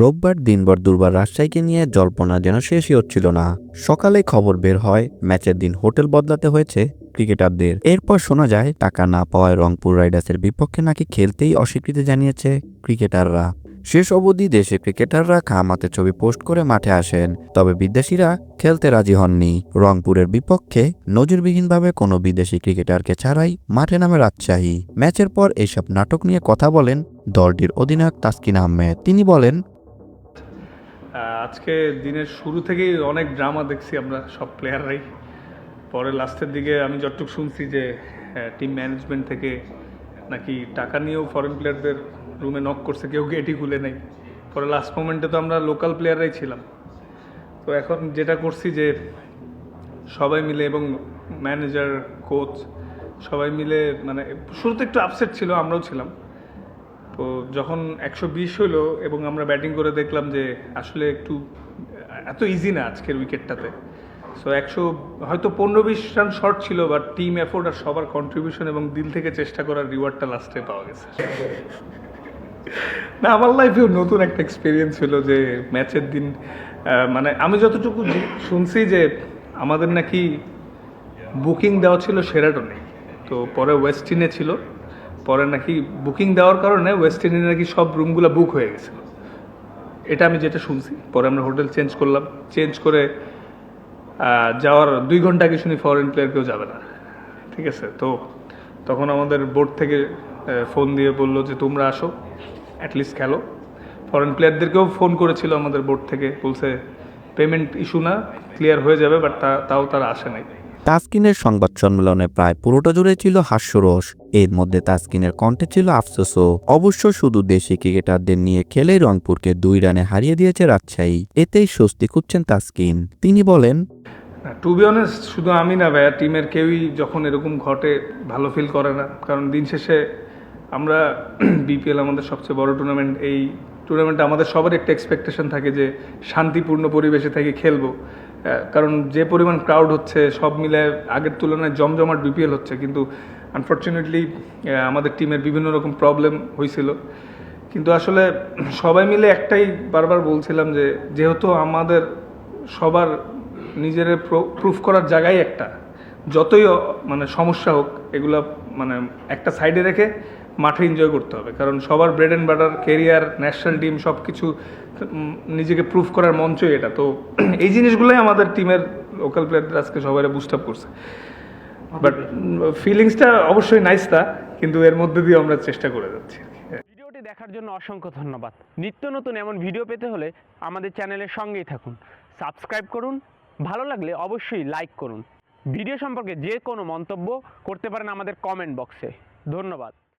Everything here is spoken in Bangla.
রোববার দিনভর দুর্বার রাজশাহীকে নিয়ে জল্পনা যেন শেষই হচ্ছিল না। সকালে খবর বের হয়, ম্যাচের দিন হোটেল বদলাতে হয়েছে ক্রিকেটারদের। এরপর শোনা যায়, টাকা না পাওয়ায় রংপুর রাইডার্সের বিপক্ষে নাকি খেলতেই অস্বীকৃতি জানিয়েছে ক্রিকেটাররা। শেষ অবধি দেশে ক্রিকেটাররা খামাতে ছবি পোস্ট করে মাঠে আসেন, তবে বিদেশিরা খেলতে রাজি হননি। রংপুরের বিপক্ষে নজিরবিহীনভাবে কোনো বিদেশি ক্রিকেটারকে ছাড়াই মাঠে নামে রাজশাহী। ম্যাচের পর এইসব নাটক নিয়ে কথা বলেন দলটির অধিনায়ক তাসকিন আহমেদ। তিনি বলেন আজকে দিনের শুরু থেকেই অনেক ড্রামা দেখছি আমরা সব প্লেয়াররাই পরে লাস্টের দিকে আমি যতটুকু শুনছি যে টিম ম্যানেজমেন্ট থেকে নাকি টাকা নিয়েও ফরেন প্লেয়ারদের রুমে নক করছে, কেউ গেটই খুলে নেই। পরে লাস্ট মোমেন্টে তো আমরা লোকাল প্লেয়াররাই ছিলাম। তো এখন যেটা করছি যে, সবাই মিলে এবং ম্যানেজার কোচ সবাই মিলে মানে শুরুতে একটু আপসেট ছিল, আমরাও ছিলাম। তো যখন একশো বিশ হলো এবং আমরা ব্যাটিং করে দেখলাম যে আসলে একটু, এত ইজি না আজকের উইকেটটাতে। সো একশো, হয়তো পনেরো বিশ রান শর্ট ছিল বাট টিম এফোর্ট আর সবার কন্ট্রিবিউশন এবং দিল থেকে চেষ্টা করার রিওয়ার্ডটা লাস্টে পাওয়া গেছে। না, আমার লাইফেও নতুন একটা এক্সপিরিয়েন্স হলো যে ম্যাচের দিন মানে আমি যতটুকু শুনছি যে আমাদের নাকি বুকিং দেওয়া ছিল সেরাটনে তো পরে ওয়েস্টিনে ছিল। পরে নাকি বুকিং দেওয়ার কারণে ওয়েস্টিনে নাকি সব রুমগুলো বুক হয়ে গেছিল এটা আমি যেটা শুনছি, পরে আমরা হোটেল চেঞ্জ করলাম। চেঞ্জ করে যাওয়ার দুই ঘণ্টা আগে শুনি ফরেন প্লেয়ার কেউ যাবে না। ঠিক আছে? তো তখন আমাদের বোর্ড থেকে ফোন দিয়ে বলল যে, তোমরা আসো অ্যাটলিস্ট খেলো। ফরেন প্লেয়ারদেরকেও ফোন করেছিল আমাদের বোর্ড থেকে, বলছে পেমেন্ট ইস্যু না ক্লিয়ার হয়ে যাবে বাট তাও তারা আসে নাই। তাসকিনের সংবাদ সম্মেলনে প্রায় পুরোটা জুড়ে ছিল হাস্যরস। এর মধ্যে তাসকিনের কণ্ঠে ছিল আফসোসও অবশ্য শুধু দেশি ক্রিকেটারদের নিয়ে খেলেই রংপুরকে দুই রানে হারিয়ে দিয়েছে রাজশাহী। এতেই স্বস্তি খুঁজছেন তাসকিন। তিনি বলেন টু বি অনেস্ট শুধু আমি না ভাইয়া, টিমের কেউই যখন এরকম ঘটে ভালো ফিল করে না। কারণ দিন শেষে আমরা বিপিএল আমাদের সবচেয়ে বড় টুর্নামেন্ট এই টুর্নামেন্টে আমাদের সবার একটা এক্সপেকটেশন থাকে যে শান্তিপূর্ণ পরিবেশে থেকে খেলব। কারণ যে পরিমাণ ক্রাউড হচ্ছে, সব মিলে আগের তুলনায় জমজমাট বিপিএল হচ্ছে। কিন্তু আনফর্চুনেটলি আমাদের টিমের বিভিন্ন রকম প্রবলেম হয়েছিল। কিন্তু আসলে সবাই মিলে একটাই বারবার বলছিলাম যে, যেহেতু আমাদের সবার নিজের প্রুফ করার জায়গায় একটা, যতই মানে সমস্যা হোক, এগুলো মানে একটা সাইডে রেখে মাঠে এনজয় করতে হবে। কারণ সবার bread and butter career national team সব কিছু নিজেকে প্রুফ করার মঞ্চই এটা। তো এই জিনিসগুলোই আমাদের টিমের লোকাল প্লেয়ারদের আজকে সবাই বুস্ট আপ করছে। বাট ফিলিংসটা অবশ্যই নাইস তা, কিন্তু এর মধ্যে দিয়ে আমরা চেষ্টা করে যাচ্ছি। ভিডিওটি দেখার জন্য অসংখ্য ধন্যবাদ। নিত্য নতুন এমন ভিডিও পেতে হলে আমাদের চ্যানেলের সঙ্গেই থাকুন। সাবস্ক্রাইব করুন, ভালো লাগলে অবশ্যই লাইক করুন। ভিডিও সম্পর্কে যে কোনো মন্তব্য করতে পারেন আমাদের কমেন্ট বক্সে ধন্যবাদ।